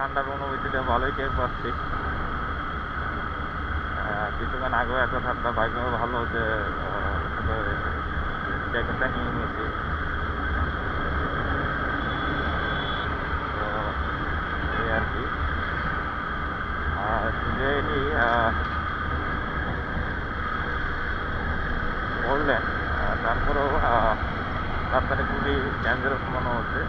ঠান্ডার অনুভূতিটা ভালোই টের পাচ্ছি। কিছুক্ষণ আগেও এত ঠান্ডা বাইকেও ভালো যে জ্যাকেটটা নিয়ে নিয়েছি। এই আর কি। যে আহ, তারপরেও রাস্তাটা খুবই ডেঞ্জারাস মনে হচ্ছে।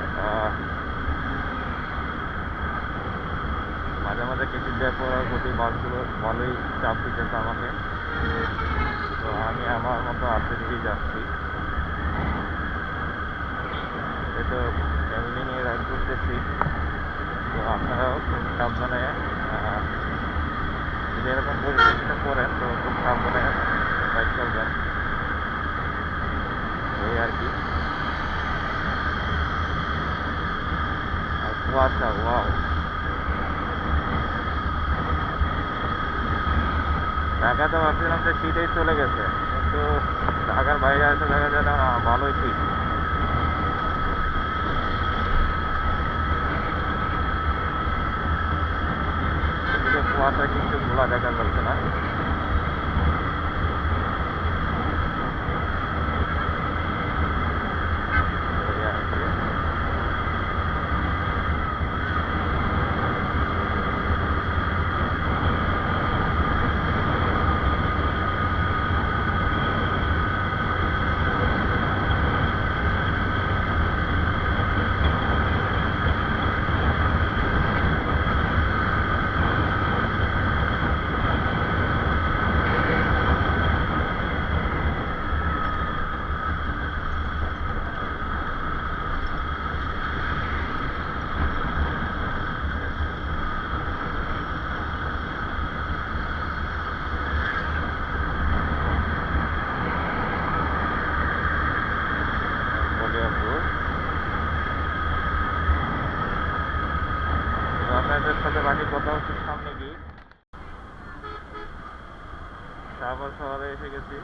মাঝে মাঝে কিছু পড়ার প্রতি বাসগুলো ভালোই চাপ দিতেছে আমাকে, তো আমি আমার মতো আস্তে দিকেই যাচ্ছি। তো ফ্যামিলি নিয়ে রাইড করতেছি। তো আপনারাও খুব সাবধানে যদি এরকম পরিস্থিতিতে পড়েন তো খুব সাবধানে রাইড করবেন এই আর কি আর কুয়াশা ওয়াও ঢাকাতে ভাবছিলাম যে শীতেই চলে গেছে, কিন্তু ঢাকার বাইরে এসে দেখা যায় না, ভালোই শীত। কুয়াশা কিন্তু খোলা দেখা যাচ্ছে না এই আর কি। বলিয়াপুর আপনাদের সাথে বাকি কথা হচ্ছে সামনে গিয়ে। শাহবাগ শহরে এসে গেছি।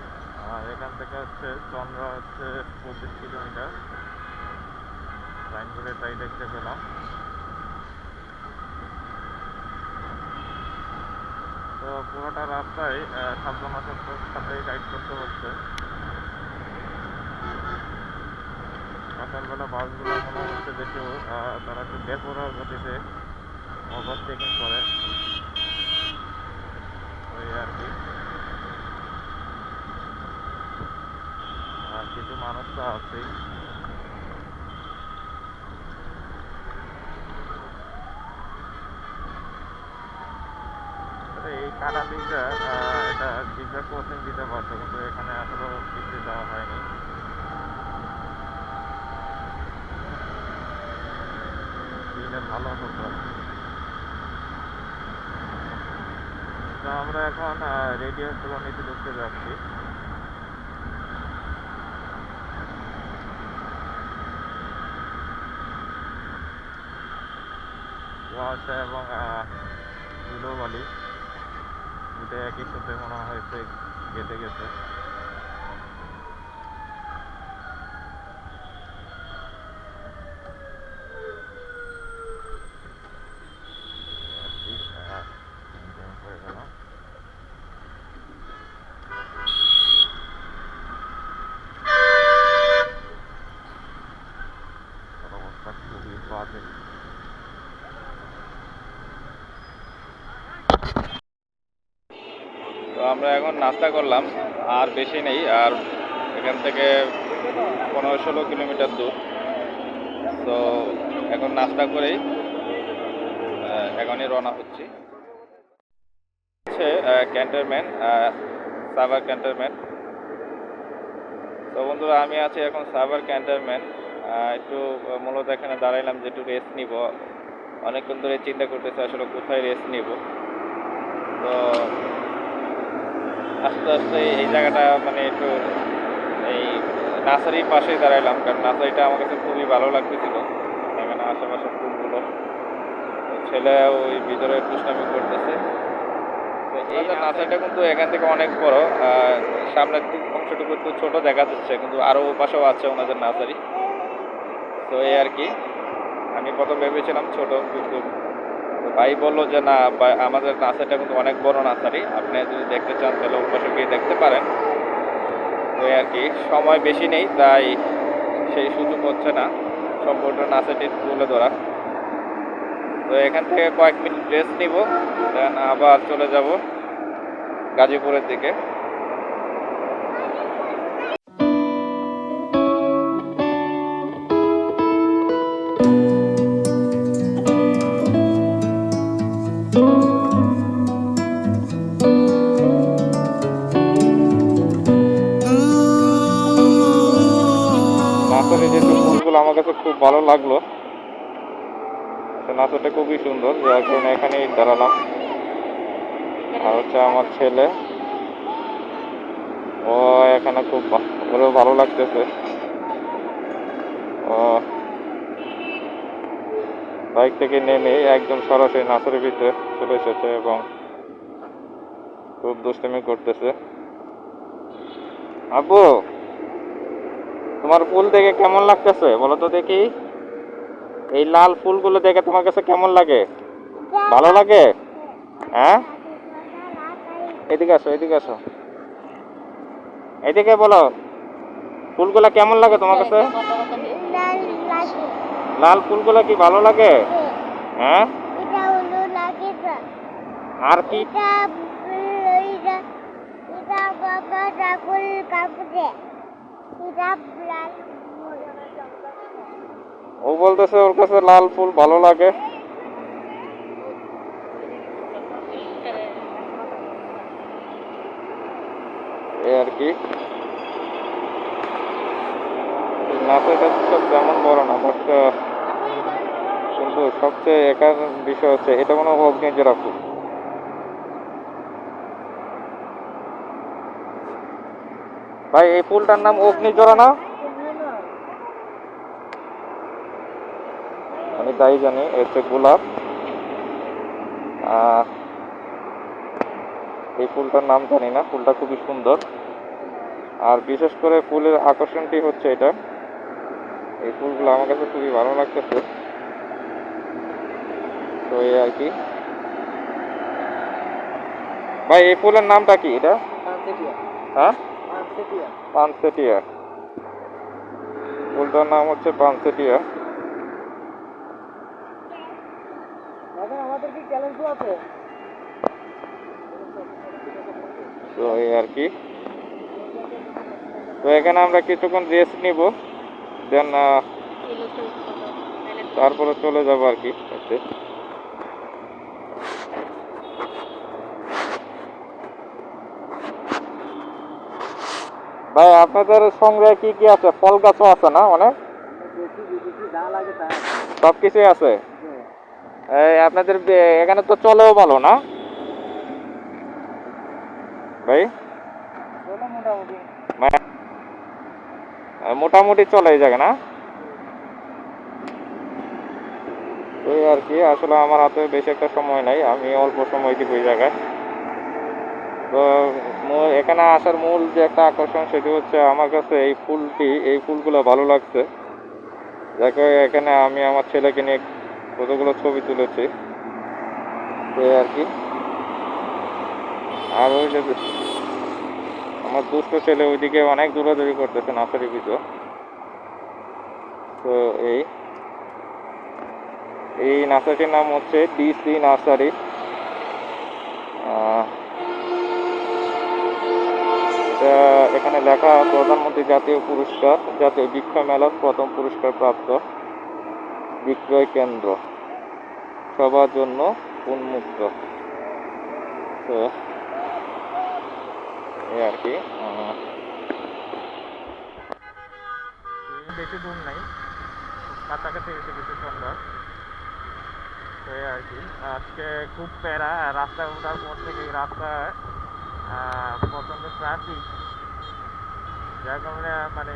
আর এখান থেকে হচ্ছে চন্দ্রা হচ্ছে পঁচিশ কিলোমিটার। সাইনবোর্ডে তাই দেখতে পেলাম। তো পুরোটা রাস্তায় সাবধানতার সাথে গাইড করতে হচ্ছে। সকালবেলা বাসগুলো মনে হচ্ছে আহ, তারা একটু বেপরোয়া গতিতে ওভারটেকিং করে ওই আর কি আর কিছু মানুষ তো আছেই এই কাটা দিকটা এটা জিব্রা ক্রসিং দিতে পারতো, কিন্তু এখানে আসলে কিছু দেওয়া হয়নি। ভালো হতো। তো আমরা এখন রেডিও কলোনিতে ঢুকতে যাচ্ছি। কুয়াশা এবং ধুলোবালি দুটো একই সাথে মনে হয়েছে গেতে গেছে আর কি, আহ, maintain করে গেলাম। অবস্থা খুবই বাজে তো আমরা এখন নাস্তা করলাম, আর বেশি নেই, আর এখান থেকে পনেরো ষোলো কিলোমিটার দূর। তো এখন নাস্তা করেই এখনই রওনা হচ্ছি। হচ্ছে ক্যান্টনমেন্ট সাভার ক্যান্টনমেন্ট। তো বন্ধুরা, আমি আছি এখন সাভার ক্যান্টনমেন্ট। একটু মূলত এখানে দাঁড়াইলাম যে একটু রেস্ট নিব। অনেকক্ষণ ধরে চিন্তা করতেছি আসলে কোথায় রেস্ট নিব। তো আস্তে আস্তে এই জায়গাটা মানে একটু এই নার্সারির পাশেই দাঁড়াইলাম কারণ নার্সারিটা আমার কাছে খুবই ভালো লাগতেছিল। এখানে আশেপাশে ফুলগুলো। ছেলে ওই ভিতরে দুষ্টামি করতেছে। তো এই নার্সারিটা কিন্তু এখান থেকে অনেক বড় সামনের দিক অংশটুকু একটু ছোট দেখা যাচ্ছে কিন্তু আরও পাশেও আছে ওনাদের নার্সারি। তো এই আর কি। আমি প্রথম ভেবেছিলাম ছোট কিন্তু ভাই বলল যে, না আমাদের নার্সারিটা কিন্তু অনেক বড় নার্সারি। আপনি যদি দেখতে চান, তাহলে উপাসে গিয়ে দেখতে পারেন। এই আর কি, সময় বেশি নেই, তাই সেই সুযোগ হচ্ছে না সম্পূর্ণ নার্সারিটি তুলে ধরা তো এখান থেকে কয়েক মিনিট রেস্ট নিব দেন আবার চলে যাব গাজীপুরের দিকে। কাছে খুব ভালো লাগল। নাচটা খুবই সুন্দর, যার কারণে এখানেই দাঁড়ালাম। আর হচ্ছে আমার ছেলে, ও এখানে খুব ওরও ভালো লাগতেছে। ও বাইক থেকে নেমে একদম সরাসরি নাচের ভিতরে চলে এসেছে এবং খুব দুষ্টুমি করতেছে। আব্বু! তোমার ফুল দেখে কেমন লাগতেছে? বলো তো দেখি। এই লাল ফুলগুলো দেখে তোমার কাছে কেমন লাগে? ভালো লাগে? হ্যাঁ? এদিকে আসো এদিকে আসো। এদিকে বলো। ফুলগুলো কেমন লাগে তোমার কাছে? লাল লাগে লাল কি ভালো লাগে? হ্যাঁ? আর কি? ও বলতেছে ওর কাছে লাল ফুল ভালো লাগে। এই আর কি। নাচের কাছে তেমন বড় না বাট কিন্তু সবচেয়ে একার বিষয় হচ্ছে, এটা মনে হয় অগ্নিজোড়া ফুল। ভাই এই ফুলটার নাম অগ্নিজোড়া না আমি তাই জানি এ হচ্ছে গোলাপ। আর এই ফুলটার নাম জানি না ফুলটা খুবই সুন্দর। আর বিশেষ করে ফুলের আকর্ষণটি হচ্ছে এটা। এই ফুলগুলো আমার কাছে খুবই ভালো লাগতেছে। তো এই আর কি। ভাই এই ফুলের নামটা কি এটা? হ্যাঁ? পানসেটিয়া। ফুলটার নাম হচ্ছে পানসেটিয়া। তো এই আর কি। তো এখানে আমরা কিছুক্ষণ রেস্ট নিব দেন তারপরে চলে যাব আর কি ভাই, আপনাদের সঙ্গে কি কি আছে? ফল গাছও আছে না অনেক? সব কিছুই আছে? এই আপনাদের এখানে তো চলেও ভালো না? ভাই? মোটামুটি চলে এই জায়গা না? ওই আর কি, আসলে আমার হাতে বেশি একটা সময় নাই, আমি অল্প সময় দিব এই জায়গায়। তো এখানে আসার মূল যে একটা আকর্ষণ সেটি হচ্ছে আমার কাছে এই ফুলটি, এই ফুলগুলো ভালো লাগছে। যাকে এখানে আমি আমার ছেলেকে নিয়ে কতগুলো ছবি তুলেছি। এই আর কি। আর ওই যে আমার দুষ্ট ছেলে ওইদিকে অনেক দৌড়াদৌড়ি করতেছে নার্সারি ভিতর। তো এই। এই নার্সারিটির নাম হচ্ছে ডিসি নার্সারি। এখানে লেখা প্রধানমন্ত্রী জাতীয় পুরস্কার জাতীয় বৃক্ষ মেলার প্রথম পুরস্কার প্রাপ্ত বিক্রয় কেন্দ্র। সবার জন্য উন্মুক্ত। তো এই আর কি। বেশি দূর নাই। কাছাকাছি গেছে সন্ধ্যা তো আর কি। আজকে খুব প্যারা আর রাস্তায় ওঠার পর থেকে আহ, প্রচণ্ড ট্রাফিক যার কারণে মানে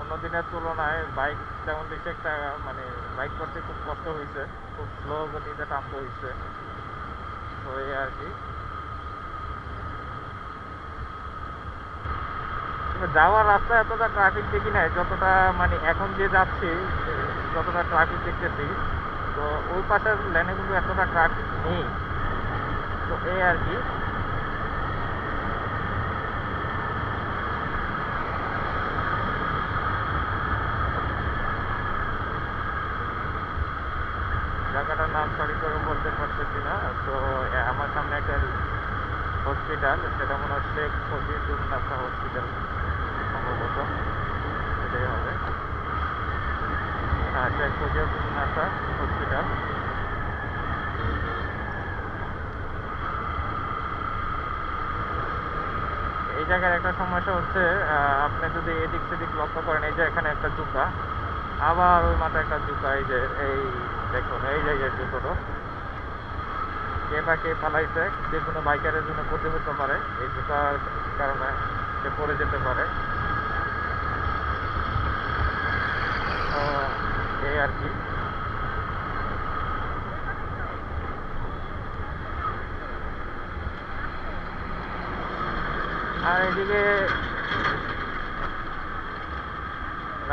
অন্য দিনের তুলনায় বাইক যেমন বেশি একটা মানে বাইক করতে খুব কষ্ট হয়েছে। খুব স্লো গতিতে টানতে হয়েছে। তো এই আর কি। যাওয়ার রাস্তা এতটা ট্রাফিক দেখি নাই, যতটা মানে এখন যে যাচ্ছি, যতটা ট্রাফিক দেখতেছি, তো ওই পাশের লেনে কিন্তু এতটা ট্রাফিক নেই। তো এই আর কি। জায়গাটার নাম সরি করে বলতে পারতেছি না তো আমার সামনে একটা হসপিটাল সেটা মনে হয় শেখ নাসা হসপিটাল সম্ভবত। সেটাই হবে। হ্যাঁ শেখ নাসা হসপিটাল এই জায়গার একটা সমস্যা হচ্ছে আপনি যদি এদিক সেদিক লক্ষ্য করেন, এই যে এখানে একটা জুতা আবার ওই মাথায় একটা জুতা, এই যে, এই দেখুন, এই যে এই যে জুতোটা। কে বা কে পালাইছে, যে কোনো বাইকারের জন্য ক্ষতি হতে পারে, এই জুতার কারণে সে পড়ে যেতে পারে। এই আর কি। আর এদিকে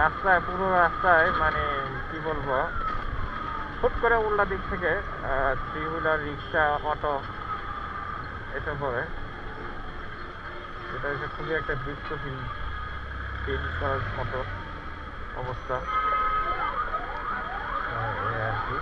রাস্তায়, পুরো রাস্তায় মানে কি বলব, হুট করে উল্টা দিক থেকে থ্রি হুইলার রিক্সা অটো এসে পড়ে। এটা হচ্ছে খুবই একটা ফিল ফিল করার মতো অবস্থা। আর কি।